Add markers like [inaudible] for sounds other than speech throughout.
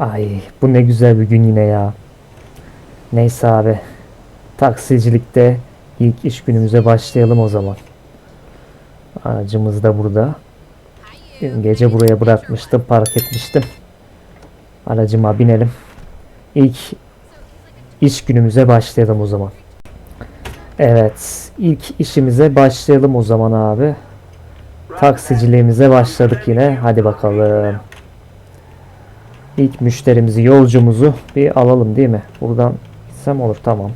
Ay bu ne güzel bir gün yine ya. Neyse abi. Taksicilikte ilk iş günümüze başlayalım o zaman. Aracımız da burada. Dün gece buraya bırakmıştım, park etmiştim. Aracıma binelim. İlk iş günümüze başlayalım o zaman. Evet, ilk işimize başlayalım o zaman abi. Taksiciliğimize başladık yine. Hadi bakalım. İlk müşterimizi, yolcumuzu bir alalım değil mi? Buradan gitsem olur tamam.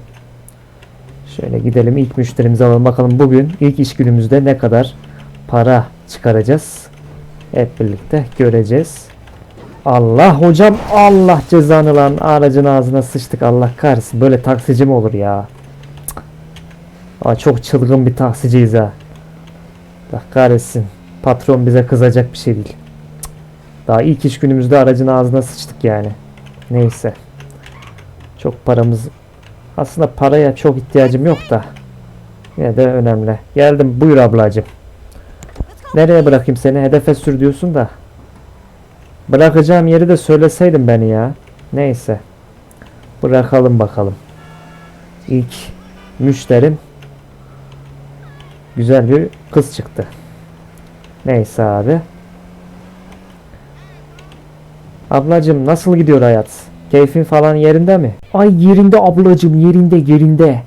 Şöyle gidelim ilk müşterimizi alalım. Bakalım bugün ilk iş günümüzde ne kadar para çıkaracağız. Hep birlikte göreceğiz. Allah hocam Allah cezanı lan aracın ağzına sıçtık Allah kahretsin. Böyle taksici mi olur ya? Aa, çok çılgın bir taksiciyiz ha. Allah kahretsin. Patron bize kızacak bir şey değil. Daha ilk iş günümüzde aracın ağzına sıçtık yani. Neyse. Çok paramız aslında paraya çok ihtiyacım yok da. Yine de önemli. Geldim buyur ablacığım. Nereye bırakayım seni? Hedefe sür diyorsun da. Bırakacağım yeri de söyleseydin beni ya. Neyse. Bırakalım bakalım. İlk müşterim güzel bir kız çıktı. Neyse abi. Ablacım nasıl gidiyor hayat? Keyfin falan yerinde mi? Ay yerinde ablacım yerinde yerinde.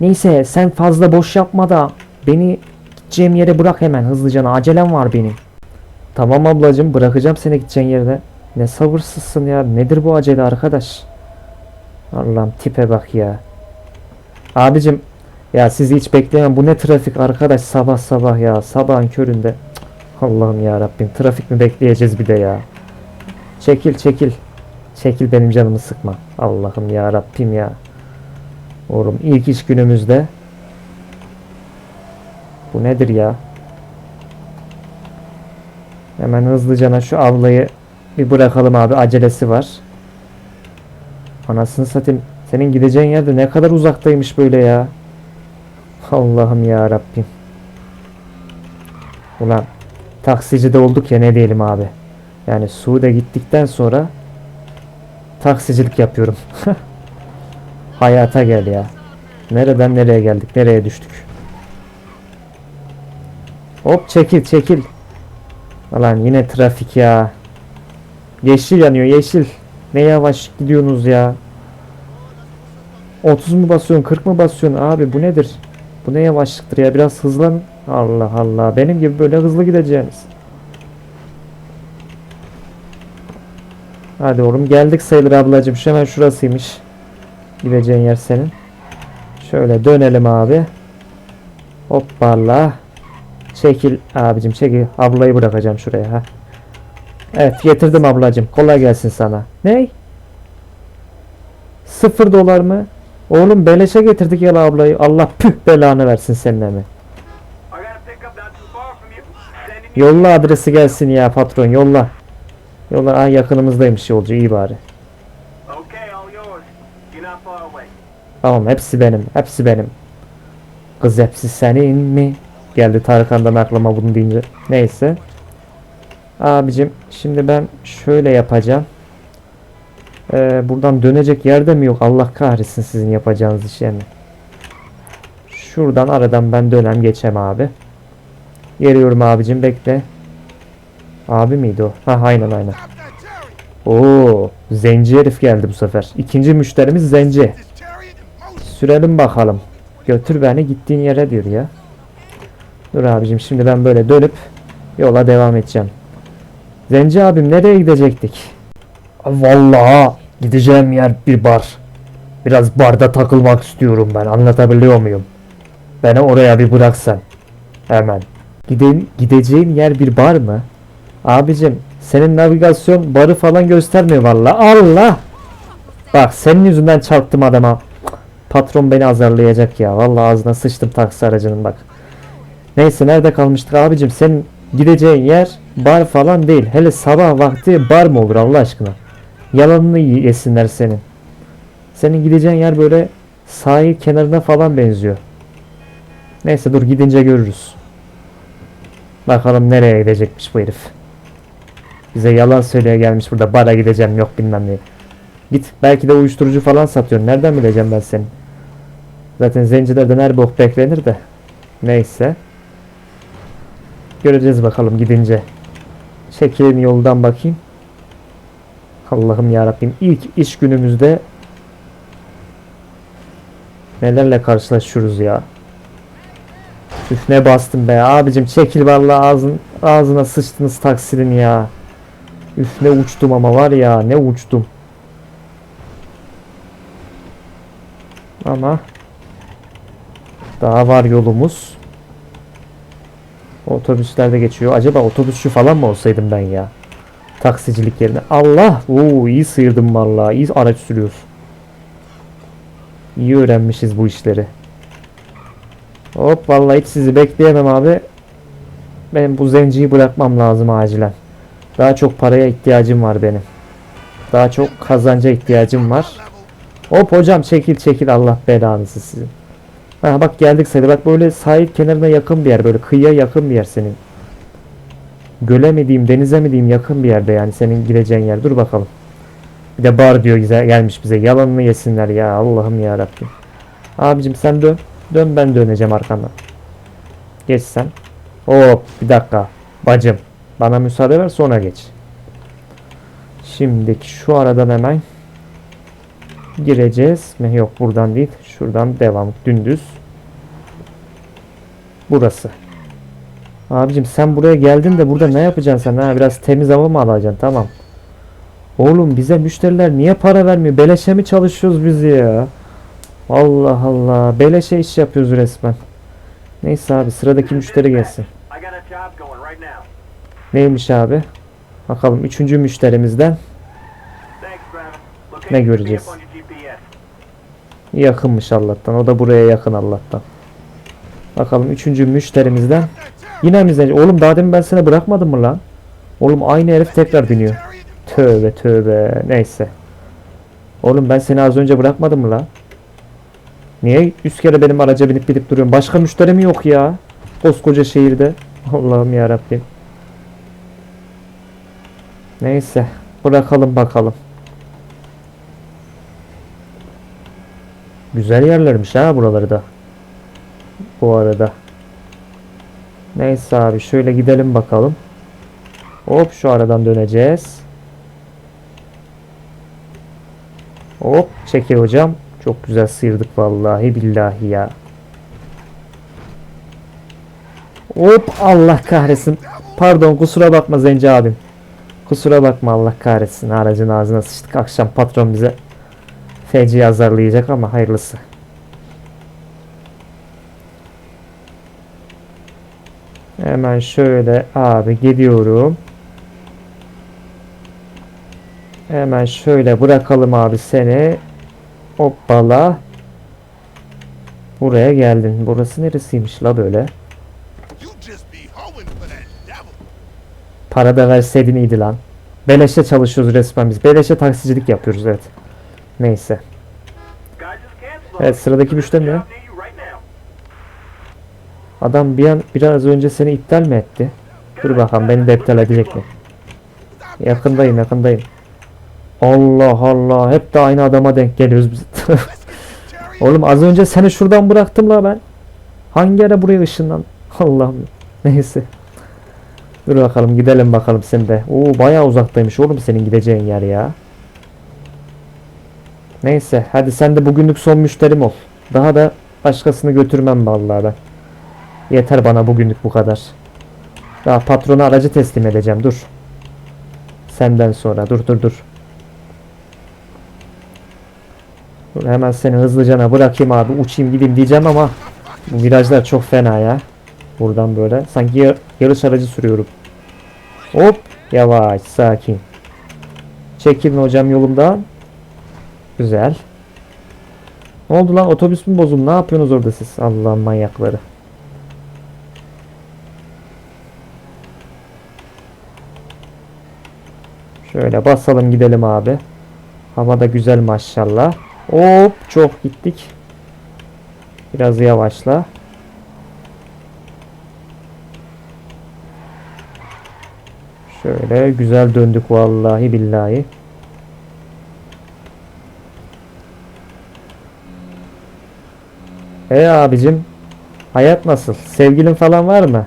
Neyse sen fazla boş yapma da beni gideceğim yere bırak hemen hızlıca acelem var benim. Tamam ablacım bırakacağım seni gideceğin yerde. Ne sabırsızsın ya nedir bu acele arkadaş? Allah'ım tipe bak ya. Abicim ya sizi hiç bekleyemem bu ne trafik arkadaş sabah sabah ya sabahın köründe. Allah'ım ya Rabbim trafik mi bekleyeceğiz bir de ya. Çekil çekil. Çekil benim canımı sıkma. Allah'ım ya Rabbim ya. Oğlum ilk iş günümüzde. Bu nedir ya? Hemen hızlıcana şu avlayı bir bırakalım abi. Acelesi var. Anasını satayım. Senin gideceğin yerde ne kadar uzaktaymış böyle ya. Allah'ım ya Rabbim. Ulan taksici de olduk ya ne diyelim abi. Yani Suud'e gittikten sonra taksicilik yapıyorum. [laughs] Hayata gel ya. Nereden nereye geldik? Nereye düştük? Hop çekil çekil. Lan yine trafik ya. Yeşil yanıyor yeşil. Ne yavaş gidiyorsunuz ya. 30 mu basıyorsun 40 mı basıyorsun abi bu nedir? Bu ne yavaşlıktır ya biraz hızlan. Allah Allah benim gibi böyle hızlı gideceğiniz. Hadi oğlum geldik sayılır ablacım. Şu hemen şurasıymış. Gideceğin yer senin. Şöyle dönelim abi. Hoppala. Çekil abicim çekil. Ablayı bırakacağım şuraya ha. Evet getirdim ablacım. Kolay gelsin sana. Ney? Sıfır dolar mı? Oğlum beleşe getirdik ya ablayı. Allah püh belanı versin seninle mi? Yolla adresi gelsin ya patron yolla. Yolla. Aa yakınımızdaymış yolcu iyi bari. Tamam hepsi benim. Hepsi benim. Kız hepsi senin mi? Geldi Tarkan'dan aklıma bunu deyince. Neyse. Abicim şimdi ben şöyle yapacağım. Ee, buradan dönecek yerde mi yok? Allah kahretsin sizin yapacağınız iş yani. Şuradan aradan ben dönem geçem abi. Geliyorum abicim bekle. Abi miydi o? Ha aynen aynen. Oo, zenci herif geldi bu sefer. İkinci müşterimiz zenci. Sürelim bakalım. Götür beni gittiğin yere diyor ya. Dur abicim şimdi ben böyle dönüp yola devam edeceğim. Zenci abim nereye gidecektik? Vallahi gideceğim yer bir bar. Biraz barda takılmak istiyorum ben. Anlatabiliyor muyum? Beni oraya bir bıraksan. Hemen. Gide gideceğin yer bir bar mı? Abicim senin navigasyon barı falan göstermiyor vallahi. Allah! Bak senin yüzünden çarptım adama. Patron beni azarlayacak ya. Vallahi ağzına sıçtım taksi aracının bak. Neyse nerede kalmıştık abicim? Senin gideceğin yer bar falan değil. Hele sabah vakti bar mı olur Allah aşkına? Yalanını yesinler senin. Senin gideceğin yer böyle sahil kenarına falan benziyor. Neyse dur gidince görürüz. Bakalım nereye gidecekmiş bu herif. Bize yalan söyleye gelmiş burada bara gideceğim yok bilmem ne. Git belki de uyuşturucu falan satıyorsun. Nereden bileceğim ben seni? Zaten zencilerden her bok beklenir de. Neyse. Göreceğiz bakalım gidince. Çekilin yoldan bakayım. Allah'ım yarabbim ilk iş günümüzde nelerle karşılaşıyoruz ya. Üf ne bastım be abicim çekil vallahi ağzın ağzına sıçtınız taksinin ya. Üf ne uçtum ama var ya ne uçtum. Ama daha var yolumuz. Otobüsler de geçiyor. Acaba otobüsçü falan mı olsaydım ben ya? Taksicilik yerine. Allah! Oo, iyi sıyırdım vallahi. İyi araç sürüyoruz. İyi öğrenmişiz bu işleri. Hop vallahi hiç sizi bekleyemem abi. Benim bu zenciyi bırakmam lazım acilen. Daha çok paraya ihtiyacım var benim. Daha çok kazanca ihtiyacım var. Hop hocam çekil çekil Allah belanızı sizin. Ha bak geldik sayıda bak böyle sahil kenarına yakın bir yer böyle kıyıya yakın bir yer senin. Göle mi denize mi diyeyim yakın bir yerde yani senin gideceğin yer dur bakalım. Bir de bar diyor güzel gelmiş bize yalanını yesinler ya Allah'ım ya Rabbim. Abicim sen dön. Dön ben döneceğim arkandan. Geç sen. Hop bir dakika. Bacım bana müsaade ver sonra geç. Şimdiki şu aradan hemen gireceğiz. Mi? Yok buradan değil. Şuradan devam. Dümdüz. Burası. Abicim sen buraya geldin de burada ne yapacaksın sen? Ha, biraz temiz hava mı alacaksın? Tamam. Oğlum bize müşteriler niye para vermiyor? Beleşe mi çalışıyoruz biz ya? Allah Allah. Beleşe iş yapıyoruz resmen. Neyse abi sıradaki müşteri gelsin. Neymiş abi? Bakalım üçüncü müşterimizden Ne göreceğiz? yakınmış Allah'tan. O da buraya yakın Allah'tan. Bakalım üçüncü müşterimizden. Yine mi? Oğlum daha demin ben seni bırakmadım mı lan? Oğlum aynı herif tekrar biniyor. Tövbe tövbe. Neyse. Oğlum ben seni az önce bırakmadım mı lan? Niye üst kere benim araca binip gidip duruyorsun? Başka müşteri mi yok ya? Koskoca şehirde. [laughs] Allah'ım ya Rabbim. Neyse. Bırakalım bakalım. Güzel yerlermiş ha buraları da. Bu arada. Neyse abi şöyle gidelim bakalım. Hop şu aradan döneceğiz. Hop çekil hocam. Çok güzel sıyırdık vallahi billahi ya. Hop Allah kahretsin. Pardon kusura bakma Zenci abim. Kusura bakma Allah kahretsin. Aracın ağzına sıçtık. Akşam patron bize feci azarlayacak ama hayırlısı. Hemen şöyle abi gidiyorum. Hemen şöyle bırakalım abi seni. Hoppala. Buraya geldin. Burası neresiymiş la böyle? Para da verseydin iyiydi lan. Beleşe çalışıyoruz resmen biz. Beleşe taksicilik yapıyoruz evet. Neyse. Evet sıradaki müşteri ne? Adam bir an biraz önce seni iptal mi etti? Dur bakalım beni de iptal edecek mi? Yakındayım yakındayım. Allah Allah hep de aynı adama denk geliyoruz biz. [laughs] Oğlum az önce seni şuradan bıraktım la ben. Hangi ara buraya ışınlan? [laughs] Allah'ım. Neyse. Dur bakalım gidelim bakalım sen de. Oo bayağı uzaktaymış oğlum senin gideceğin yer ya. Neyse hadi sen de bugünlük son müşterim ol. Daha da başkasını götürmem vallahi ben. Yeter bana bugünlük bu kadar. Daha patrona aracı teslim edeceğim dur. Senden sonra dur dur dur. Dur hemen seni hızlıcana bırakayım abi uçayım gideyim diyeceğim ama bu virajlar çok fena ya. Buradan böyle sanki yar- yarış aracı sürüyorum. Hop yavaş sakin. Çekilin hocam yolumdan. Güzel. Ne oldu lan otobüs mü bozuldu ne yapıyorsunuz orada siz Allah'ın manyakları. Şöyle basalım gidelim abi. Hava da güzel maşallah. Hop çok gittik. Biraz yavaşla. Şöyle güzel döndük vallahi billahi. E abicim hayat nasıl? Sevgilin falan var mı?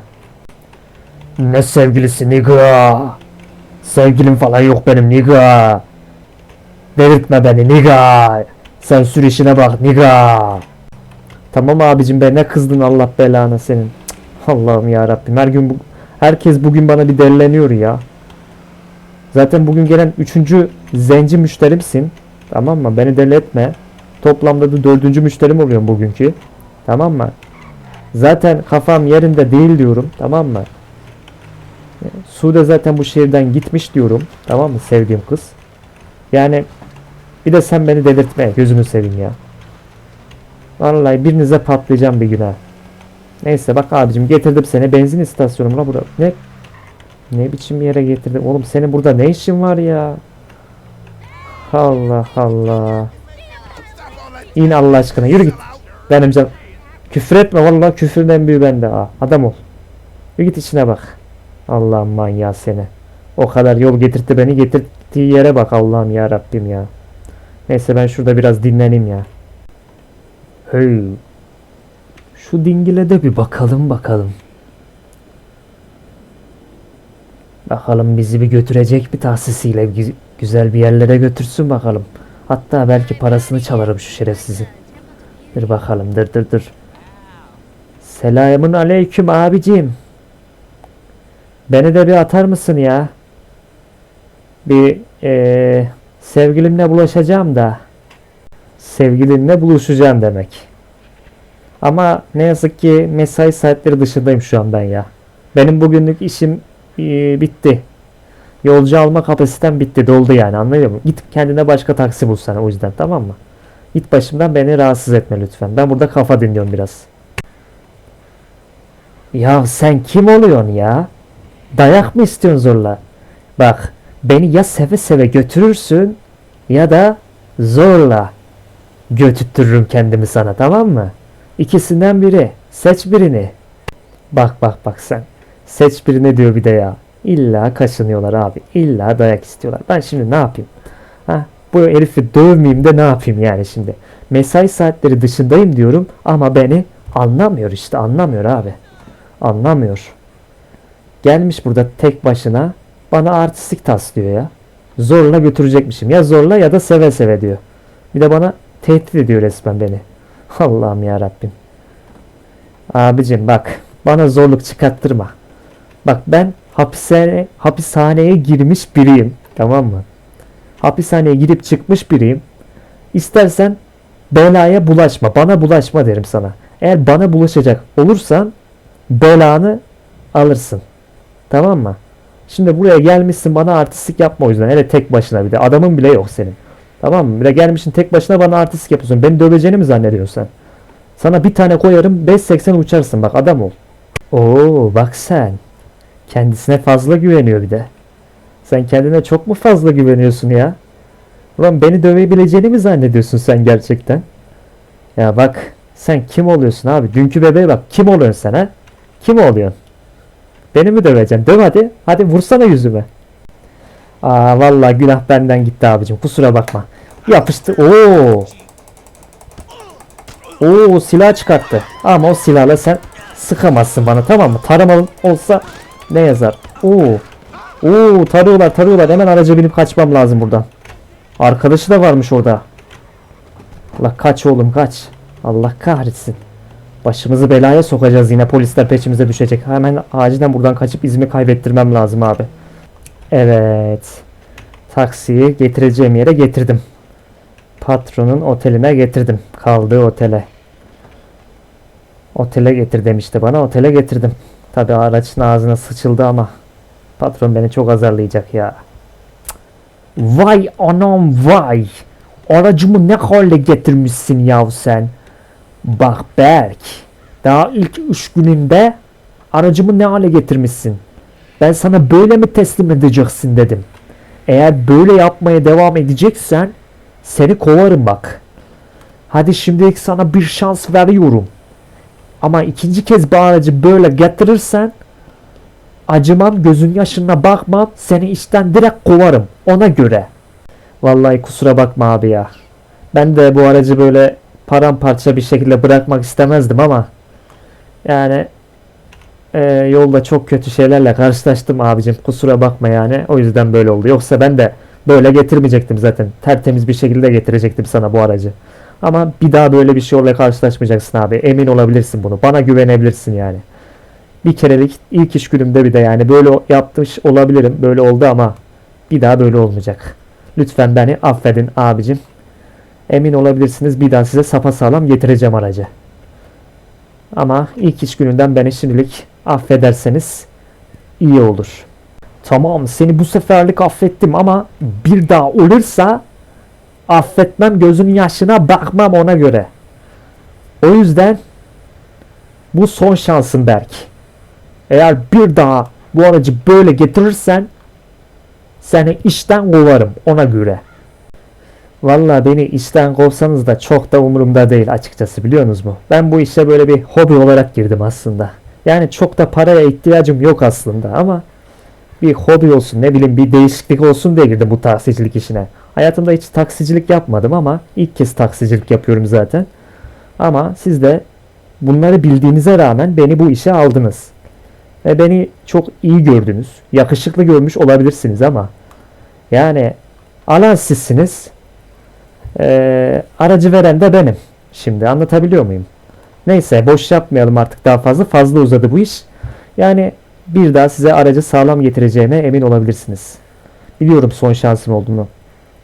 Ne sevgilisi niga? Sevgilim falan yok benim niga. Delirtme beni niga. Sen sür işine bak niga. Tamam abicim be ne kızdın Allah belanı senin. Allah'ım ya Rabbim her gün bu, herkes bugün bana bir derleniyor ya. Zaten bugün gelen üçüncü zenci müşterimsin. Tamam mı? Beni deli etme. Toplamda da dördüncü müşterim oluyorum bugünkü. Tamam mı? Zaten kafam yerinde değil diyorum. Tamam mı? Sude zaten bu şehirden gitmiş diyorum. Tamam mı sevdiğim kız? Yani bir de sen beni delirtme. Gözünü seveyim ya. Vallahi birinize patlayacağım bir gün ha. Neyse bak abicim getirdim seni benzin istasyonuna burada. Ne ne biçim yere getirdim? Oğlum senin burada ne işin var ya? Allah Allah. İn Allah aşkına yürü git. Benim can. Küfür etme vallahi küfürün en büyüğü bende ha. Adam ol. Yürü git içine bak. Allah'ım manyağı seni. O kadar yol getirtti beni getirttiği yere bak Allah'ım ya Rabbim ya. Neyse ben şurada biraz dinleneyim ya. Hey. Şu dingile de bir bakalım bakalım. Bakalım bizi bir götürecek bir tahsisiyle gü- güzel bir yerlere götürsün bakalım. Hatta belki parasını çalarım şu şerefsizin. Dur bakalım dur dur dur. Selamun aleyküm abicim. Beni de bir atar mısın ya? Bir eee, sevgilimle bulaşacağım da. Sevgilinle buluşacağım demek. Ama ne yazık ki mesai saatleri dışındayım şu an ben ya. Benim bugünlük işim eee, bitti. Yolcu alma kapasitem bitti doldu yani anlıyor musun? Git kendine başka taksi bul sana o yüzden tamam mı? Git başımdan beni rahatsız etme lütfen. Ben burada kafa dinliyorum biraz. Ya sen kim oluyorsun ya? Dayak mı istiyorsun zorla? Bak beni ya seve seve götürürsün ya da zorla götürtürürüm kendimi sana tamam mı? İkisinden biri. Seç birini. Bak bak bak sen. Seç birini diyor bir de ya. İlla kaşınıyorlar abi. İlla dayak istiyorlar. Ben şimdi ne yapayım? Ha, bu herifi dövmeyeyim de ne yapayım yani şimdi? Mesai saatleri dışındayım diyorum ama beni anlamıyor işte anlamıyor abi. Anlamıyor. Gelmiş burada tek başına bana artistik taslıyor ya. Zorla götürecekmişim. Ya zorla ya da seve seve diyor. Bir de bana tehdit ediyor resmen beni. Allah'ım ya Rabbim. Abicim bak bana zorluk çıkarttırma. Bak ben hapishane, hapishaneye girmiş biriyim. Tamam mı? Hapishaneye girip çıkmış biriyim. İstersen belaya bulaşma. Bana bulaşma derim sana. Eğer bana bulaşacak olursan belanı alırsın. Tamam mı? Şimdi buraya gelmişsin bana artistlik yapma o yüzden. Hele tek başına bir de. Adamın bile yok senin. Tamam mı? Bir de gelmişsin tek başına bana artistlik yapıyorsun. Beni döveceğini mi zannediyorsun? Sana bir tane koyarım 5.80 uçarsın bak adam ol. Oo bak sen. Kendisine fazla güveniyor bir de. Sen kendine çok mu fazla güveniyorsun ya? Ulan beni dövebileceğini mi zannediyorsun sen gerçekten? Ya bak sen kim oluyorsun abi? Dünkü bebeğe bak kim oluyorsun sen ha? Kim oluyorsun? Beni mi döveceksin? Döv hadi. Hadi vursana yüzüme. Aa vallahi günah benden gitti abicim. Kusura bakma. Yapıştı. Oo. Oo silah çıkarttı. Ama o silahla sen sıkamazsın bana tamam mı? Taramalın olsa ne yazar? Oo. Oo tarıyorlar tarıyorlar. Hemen araca binip kaçmam lazım buradan. Arkadaşı da varmış orada. Allah kaç oğlum kaç. Allah kahretsin. Başımızı belaya sokacağız yine polisler peşimize düşecek. Hemen acilen buradan kaçıp izimi kaybettirmem lazım abi. Evet. Taksiyi getireceğim yere getirdim. Patronun oteline getirdim. Kaldığı otele. Otele getir demişti bana. Otele getirdim. Tabi araçın ağzına sıçıldı ama patron beni çok azarlayacak ya. Vay anam vay. Aracımı ne hale getirmişsin yav sen. Bak Berk. Daha ilk üç gününde aracımı ne hale getirmişsin. Ben sana böyle mi teslim edeceksin dedim. Eğer böyle yapmaya devam edeceksen seni kovarım bak. Hadi şimdilik sana bir şans veriyorum. Ama ikinci kez bu aracı böyle getirirsen acımam gözün yaşına bakmam seni işten direkt kovarım ona göre. Vallahi kusura bakma abi ya. Ben de bu aracı böyle paramparça bir şekilde bırakmak istemezdim ama yani e, yolda çok kötü şeylerle karşılaştım abicim kusura bakma yani o yüzden böyle oldu. Yoksa ben de böyle getirmeyecektim zaten. Tertemiz bir şekilde getirecektim sana bu aracı. Ama bir daha böyle bir şey şeyle karşılaşmayacaksın abi. Emin olabilirsin bunu. Bana güvenebilirsin yani. Bir kerelik ilk iş günümde bir de yani böyle yapmış olabilirim. Böyle oldu ama bir daha böyle olmayacak. Lütfen beni affedin abicim. Emin olabilirsiniz bir daha size sapasağlam getireceğim aracı. Ama ilk iş gününden beni şimdilik affederseniz iyi olur. Tamam seni bu seferlik affettim ama bir daha olursa affetmem gözünün yaşına bakmam ona göre. O yüzden bu son şansın Berk. Eğer bir daha bu aracı böyle getirirsen seni işten kovarım ona göre. Vallahi beni işten kovsanız da çok da umurumda değil açıkçası biliyorsunuz mu? Ben bu işe böyle bir hobi olarak girdim aslında. Yani çok da paraya ihtiyacım yok aslında ama bir hobi olsun ne bileyim bir değişiklik olsun diye girdim bu taksicilik işine. Hayatımda hiç taksicilik yapmadım ama ilk kez taksicilik yapıyorum zaten. Ama siz de bunları bildiğinize rağmen beni bu işe aldınız. Ve beni çok iyi gördünüz. Yakışıklı görmüş olabilirsiniz ama yani alan sizsiniz. Ee, aracı veren de benim. Şimdi anlatabiliyor muyum? Neyse boş yapmayalım artık daha fazla. Fazla uzadı bu iş. Yani bir daha size aracı sağlam getireceğime emin olabilirsiniz. Biliyorum son şansım olduğunu.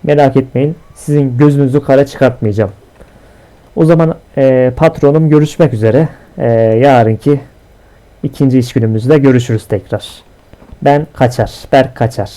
Merak etmeyin. Sizin gözünüzü kara çıkartmayacağım. O zaman e, patronum görüşmek üzere. E, yarınki ikinci iş günümüzde görüşürüz tekrar. Ben kaçar. Berk kaçar.